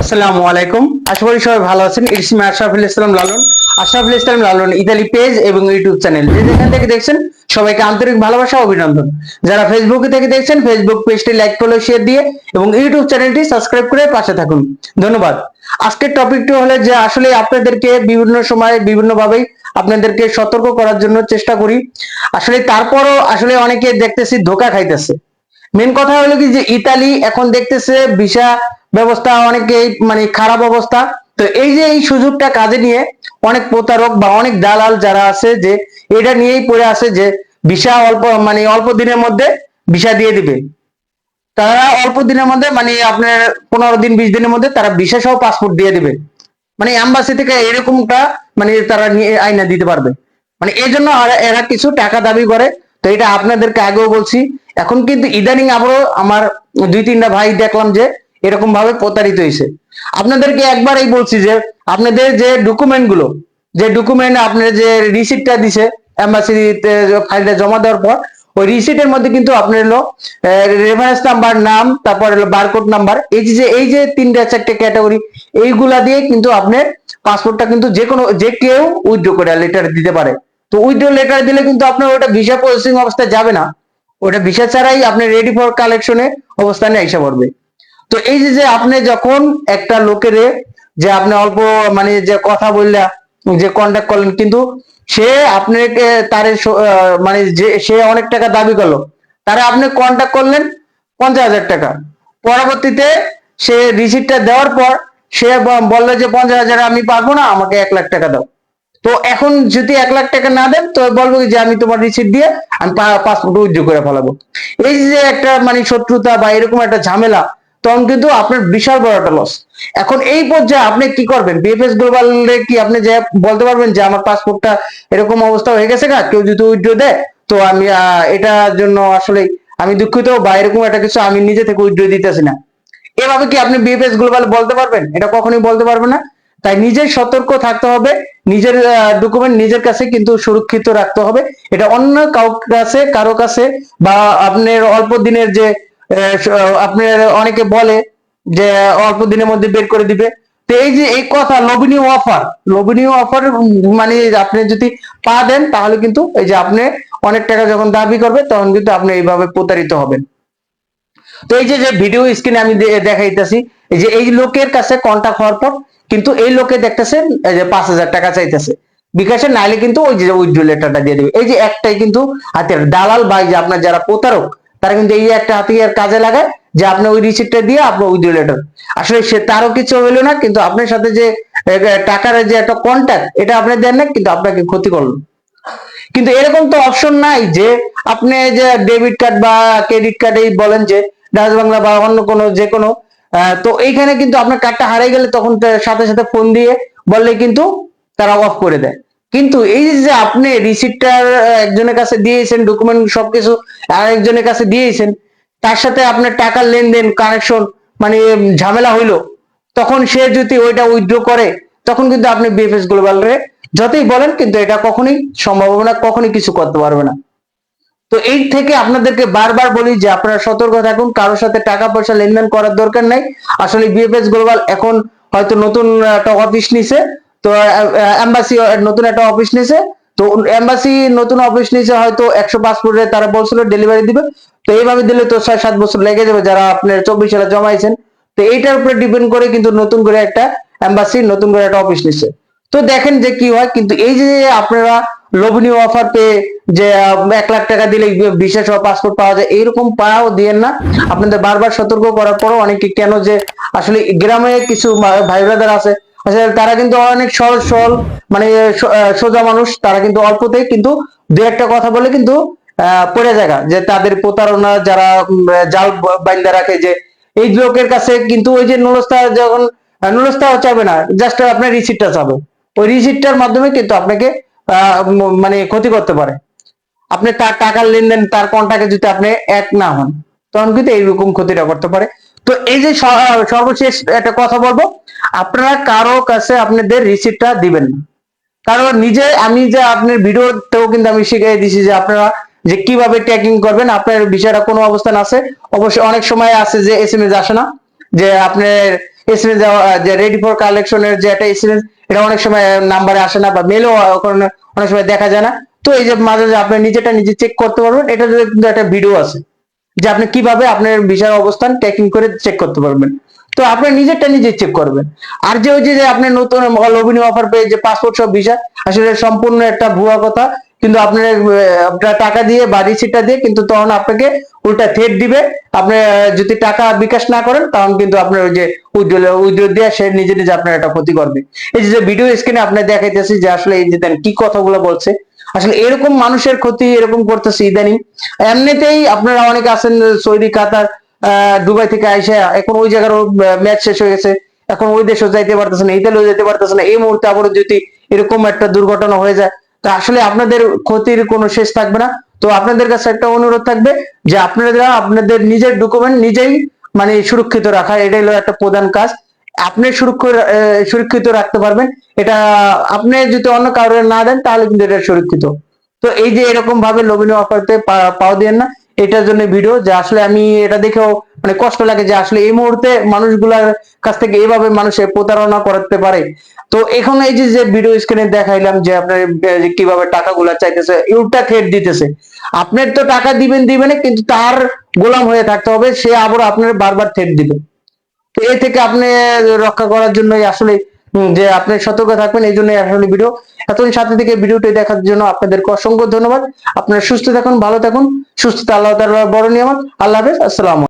আসসালামু আলাইকুম। আশা করি সবাই ভালো আছেন। আশরাফুল ইসলাম লালন। আশরাফুল ইসলাম লালন ইতালি পেজ এবং ইউটিউব চ্যানেল। যে যেখান থেকে দেখছেন, সবাইকে আন্তরিক ভালোবাসা অভিনন্দন। যারা ফেসবুকে থেকে দেখছেন ফেসবুক পেজটি লাইক ফলো শেয়ার দিয়ে এবং ইউটিউব চ্যানেলটি সাবস্ক্রাইব করে পাশে থাকুন। ধন্যবাদ। আজকের টপিকটি হলো যে আসলে আপনাদেরকে বিভিন্ন সময় বিভিন্ন ভাবেই আপনাদেরকে সতর্ক করার জন্য চেষ্টা করি। আসলে তারপরও আসলে অনেকে দেখতেছি ধোকা খাইতেছে। মেন কথা হলো কি যে ইতালি এখন দেখতেছে ভিসা ব্যবস্থা অনেকেই মানে খারাপ অবস্থা। তো এই যে এই সুযোগটা কাজে নিয়ে অনেক প্রতারক বা অনেক দালাল যারা আছে যে এটা নিয়েই পড়ে আছে যে ভিসা অল্প মানে অল্প দিনের মধ্যে ভিসা দিয়ে দিবে। তারা অল্প দিনের মধ্যে মানে আপনার পনেরো দিন, বিশ দিনের মধ্যে তারা ভিসা সহ পাসপোর্ট দিয়ে দিবে। মানে অ্যাম্বাসি থেকে এরকমটা মানে তারা নিয়ে আইনা দিতে পারবে। মানে এই জন্য এরা কিছু টাকা দাবি করে। তো এটা আপনাদেরকে আগেও বলছি এখন কিন্তু ইদানিং আবারও আমার দুই তিনটা ভাই দেখলাম যে এরকম ভাবে প্রতারিত হয়েছে। আপনাদেরকে একবারই বলছি যে আপনাদের যে ডকুমেন্টগুলো, যে ডকুমেন্ট আপনার যে রিসিপ্টটা দিছে অ্যাম্বাসিতে ফাইলটা জমা দেওয়ার পর, ওই রিসিটের মধ্যে কিন্তু আপনার হলো রেফারেন্স নাম্বার নাম, তারপর হলো বারকোড নাম্বার এই যে এই যে তিনটা চারটে ক্যাটাগরি এইগুলা দিয়ে কিন্তু আপনার পাসপোর্টটা কিন্তু যে কোনো, যে কেউ উইথড্র করে লেটার দিতে পারে। তো উইথড্র লেটার দিলে কিন্তু আপনার ওটা ভিসা প্রসেসিং অবস্থায় যাবে না। ওটা ভিসা ছাড়াই আপনি রেডি ফর কালেকশনে অবস্থানে এসে পড়বে। তো এই যে যে আপনি যখন একটা লোকের যে আপনি অল্প মানে যে কথা বললা, যে কন্ট্যাক্ট করলেন, কিন্তু সে আপনাকে তার মানে যে, সে অনেক টাকা দাবি করল, তারা আপনি কন্ট্যাক্ট করলেন পঞ্চাশ হাজার টাকা। পরবর্তীতে সে রিসিপ্টটা দেওয়ার পর সে বলল যে পঞ্চাশ হাজার আমি পারব না, আমাকে এক লাখ টাকা দাও। তো এখন যদি এক লাখ টাকা না দেন, তো বলব যে আমি তোমার রিসিপ্ট দিয়ে আমি পাসপোর্ট উইথড্র করে ফেলাবো। এই যে একটা মানে শত্রুতা বা এরকম একটা ঝামেলা, তখন কিন্তু আপনার বিশাল বড় একটা লস এখন এই পর্যায়ে আপনি কি করবেন? বিএফএস গ্লোবাল কি আপনি যে বলতে পারবেন যে আমার পাসপোর্টটা এরকম অবস্থা হয়ে গেছে না কেউ যদি উইথড্র দেয়, তো আমি এটার জন্য আসলে আমি দুঃখিত বা এরকম একটা কিছু আমি নিজে থেকে উইথড্র দিতেছি না। এভাবে কি আপনি বিএফএস গ্লোবাল বলতে পারবেন? এটা কখনোই বলতে পারবেন না? তাই নিজের সতর্ক থাকতে হবে, নিজের ডকুমেন্ট নিজের কাছে কিন্তু সুরক্ষিত রাখতে হবে। এটা অন্য কাউ কাছে, কারও কাছে বা আপনার অল্প দিনের যে আপনার অনেকে বলে যে, অল্প দিনের মধ্যে বের করে দিবে। তো এই যে, এই কথা, লোভনীয় অফার লোভনীয় অফার মানে আপনি যদি পা দেন, তাহলে কিন্তু এই যে আপনি অনেক টাকা যখন দাবি করবে, তখন কিন্তু আপনি এইভাবে প্রতারিত হবেন। তো এই যে ভিডিও স্ক্রিনে আমি দেখাইতেছি, এই যে, এই লোকের কাছে কন্টাক্ট হওয়ার পর কিন্তু এই লোকে দেখতেছে, এই যে পাঁচ হাজার টাকা চাইতেছে। বিকাশে নাইলে কিন্তু ওই যে উইথড্র লেটারটা দিয়ে দেবে। এই যে একটাই কিন্তু হাতিয়ার। দালাল বা যে আপনার যারা প্রতারক, তারা কিন্তু এই একটা হাতিয়ার কাজে লাগায় যে আপনি ওই রিসিপ্টটা দিয়ে আপনার উইথড্র লেটার আসলে সে তারও কিছু হইল না, কিন্তু আপনার সাথে যে টাকার যে একটা কন্ট্যাক্ট এটা আপনি দেন না কিন্তু আপনাকে ক্ষতি করল। কিন্তু এরকম তো অপশন নাই যে, আপনি যে ডেবিট কার্ড বা ক্রেডিট কার্ডেই বলেন যে ডাচ বাংলা বা অন্য কোনো যে কোনো তো এইখানে কিন্তু আপনার কার্ডটা হারিয়ে গেলে তখন সাথে সাথে ফোন দিয়ে বললে কিন্তু তারা অফ করে দেয়। কিন্তু এই যে আপনি রিসিপ্টটা একজনের কাছে দিয়েছেন ডকুমেন্ট সবকিছু আরেকজনের কাছে দিয়েছেন, তার সাথে আপনার টাকার লেনদেন কানেকশন মানে ঝামেলা হইল, তখন সে যদি ওইটা উইথড্র করে, তখন কিন্তু আপনি বিএফএস গ্লোবাল রে যতই বলেন, কিন্তু এটা কখনোই সম্ভব হবে না কখনোই কিছু করতে পারবে না। তো এই থেকে আপনাদেরকে বারবার বলি যে আপনারা সতর্ক থাকুন, কারোর সাথে টাকা পয়সা লেনদেন করার দরকার নাই। আসলে বিএফএস গ্লোবাল এখন হয়তো নতুন একটা অফিস নিছে, তো এম্বাসি নতুন একটা অফিস নিছে। তো এম্বাসি নতুন অফিস নিছে হয়তো একশো পাসপোর্টে তারা বলছিল ডেলিভারি দিবে। তো এইভাবে দিলে তো ছয় সাত বছর লেগে যাবে যারা আপনার চব্বিশ সালে জমাইছেন। তো এইটার উপরে ডিপেন্ড করে কিন্তু নতুন করে একটা এম্বাসি নতুন করে একটা অফিস নিছে। তো দেখেন যে কি হয়, কিন্তু এই যে আপনারা লোভনীয় অফার পেয়ে যে এক লাখ টাকা দিলে বিশেষ পাসপোর্ট পাওয়া যায়, এইরকম পাও দিয়েন না। আপনাদের বারবার সতর্ক করার পরও অনেকে কেন যে, আসলে গ্রামে কিছু ভাই ব্রাদার আছে তারা কিন্তু অনেক সহজ সরল মানে সোজা মানুষ, তারা কিন্তু অল্পতেই কিন্তু দু একটা কথা বলে কিন্তু পড়ে জায়গা যে তাদের প্রতারণা যারা জাল বাইন্দা রাখে যে, এই লোকের কাছে কিন্তু ওই যে নুলস্তা যখন নুলস্তাও চাবে না, জাস্ট আপনার রিসিপ্টটা চাবে। ওই রিসিপ্টটার মাধ্যমে কিন্তু আপনাকে মানে ক্ষতি করতে পারে। আপনি তার টাকার লেনদেন, তার কন্টাক্টে যদি আপনি এক না হন, তখন কিন্তু এইরকম ক্ষতিটা করতে পারে। তো এই যে সর্বশেষ একটা কথা বলব, আপনারা কারও কাছে আপনাদের রিসিপ্টটা দিবেন না। কারণ নিজে, আমি যে আপনার ভিডিওতেও কিন্তু আমি শিখিয়ে দিছি যে আপনারা যে কীভাবে ট্র্যাকিং করবেন, আপনার বিষয়টা কোনো অবস্থান আছে? অবশ্যই অনেক সময় আছে যে এস এম এস আসে না, যে আপনার এসএমএস দেওয়া, যে রেডি ফর কালেকশনের যে একটা এসএমএস এটা অনেক সময় নাম্বারে আসে না বা মেলও অনেক সময় দেখা যায় না। তো এই যে মাঝে আপনি নিজেটা নিজে চেক করতে পারবেন। এটা কিন্তু একটা ভিডিও আছে, যে আপনি কীভাবে আপনার ভিসার অবস্থান ট্র্যাকিং করে চেক করতে পারবেন। তো আপনি নিজেরটা নিজে চেক করবেন। আর যে ওই যে যে আপনি নতুন লোভনীয় অফার পেয়ে যে পাসপোর্ট সব ভিসা আসলে সম্পূর্ণ একটা ভুয়া কথা। কিন্তু আপনার আপনার টাকা দিয়ে বা রিসিটটা দিয়ে কিন্তু তখন আপনাকে উল্টা থ্রেট দিবে। আপনি যদি টাকা বিকাশ না করেন, তখন কিন্তু আপনার ওই যে উইথড্রল উইথড্রল দিয়ে সে নিজে নিজে আপনার একটা ক্ষতি করবে। এই যে ভিডিও স্ক্রিনে আপনি দেখাইতেছি যে আসলে এই যে দেন কি কথাগুলো বলছে। আসলে এরকম মানুষের ক্ষতি এরকম করতেছে ইদানিং। এমনিতেই আপনারা অনেকে আছেন সৌদি, কাতার দুবাই থেকে আইসা এখন ওই জায়গার ম্যাচ শেষ হয়ে গেছে। এখন ওই দেশও যাইতে পারতেছে না, ইতালিও যেতে পারতেছে না। এই মুহূর্তে আবারও যদি এরকম একটা দুর্ঘটনা হয়ে যায় তা আসলে আপনাদের ক্ষতির কোনো শেষ থাকবে না। তো আপনাদের কাছে একটা অনুরোধ থাকবে যে আপনারা আপনাদের নিজের ডকুমেন্ট নিজেই মানে সুরক্ষিত রাখা এটাই হলো একটা প্রধান কাজ। আপনি সুরক্ষিত সুরক্ষিত রাখতে পারবেন। এটা আপনি যদি অন্য কারোর না দেন তাহলে কিন্তু এটা সুরক্ষিত। তো এই যে এরকম ভাবে লোভনীয় অফারতে পাওয়া দেন না। এটার জন্য ভিডিও যে আসলে আমি এটা দেখেও মানে কষ্ট লাগে যে আসলে এই মুহূর্তে মানুষগুলার কাছ থেকে এইভাবে মানুষের প্রতারণা করতে পারে। তো এখন এই যে যে ভিডিও স্ক্রিনে দেখাইলাম যে আপনার কীভাবে টাকাগুলা চাইতেছে ইউটা থ্রেট দিতেছে। আপনার তো টাকা দিবেন দিবেন, কিন্তু তার গোলাম হয়ে থাকতে হবে, সে আবার আপনার বারবার থ্রেট দিবে। এই থেকে আপনি রক্ষা করার জন্যই আসলে যে আপনি সতর্ক থাকবেন, এই জন্য আসলে ভিডিও এতদিন সাথে থেকে ভিডিওটি দেখার জন্য আপনাদেরকে অসংখ্য ধন্যবাদ। আপনারা সুস্থ থাকুন, ভালো থাকুন। সুস্থ আল্লাহ তার বড় নিয়ামত। আল্লাহ হাফেজ, আসসালাম।